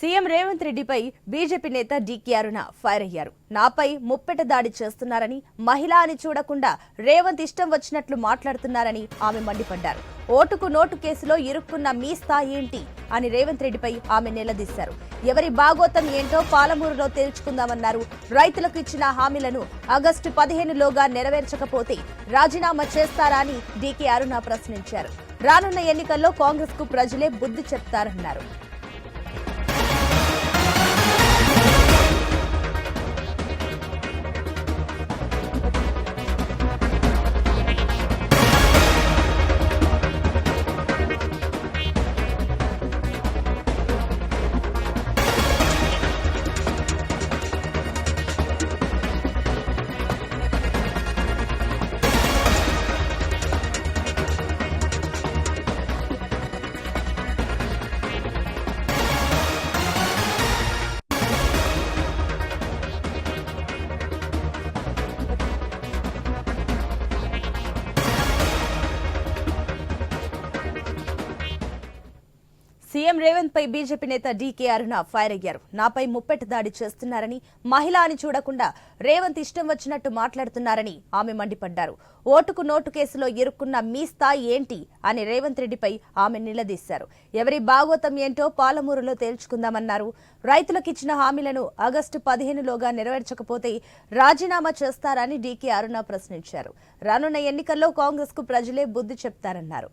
CM Revanth రెడ్డిపై BJP నేత DK Aruna fire అయ్యారు. నాపై ముప్పెట దాడి చేస్తున్నారని మహిళ అని చూడకుండా రేవంత్ ఇష్టం వచ్చినట్లు మాట్లాడుతున్నారని ఆమె మండిపడ్డారు. ఓటుకు నోటు కేసులో ఇరుక్కున్న మీ స్థాయి ఏంటి? అని రేవంత్ రెడ్డిపై ఆమె నిలదీశారు. ఎవరి బాగోతం ఏంటో పాలమూరులో తేల్చుకుందామన్నారు. రైతులకు ఇచ్చిన హామీలను ఆగస్టు పదిహేనులోగా నెరవేర్చకపోతే రాజీనామా చేస్తారా అని డీకే అరుణ ప్రశ్నించారు. రానున్న ఎన్నికల్లో కాంగ్రెస్కు ప్రజలే బుద్ధి చెప్తారన్నారు. సీఎం రేవంత్ పై బీజేపీ నేత డీకే అరుణ ఫైర్ అయ్యారు. నాపై ముప్పెట దాడి చేస్తున్నారని మహిళ అని చూడకుండా రేవంత్ ఇష్టం వచ్చినట్టు మాట్లాడుతున్నారని ఆమె మండిపడ్డారు. ఓటుకు నోటు కేసులో ఇరుక్కున్న మీ స్థాయి ఏంటి అని రేవంత్ రెడ్డిపై ఆమె నిలదీశారు. ఎవరి భాగోతం ఏంటో పాలమూరులో తేల్చుకుందామన్నారు. రైతులకు ఇచ్చిన హామీలను ఆగస్టు పదిహేనులోగా నెరవేర్చకపోతే రాజీనామా చేస్తారని డీకే అరుణ ప్రశ్నించారు. రానున్న ఎన్నికల్లో కాంగ్రెస్కు ప్రజలే బుద్ధి చెప్తారన్నారు.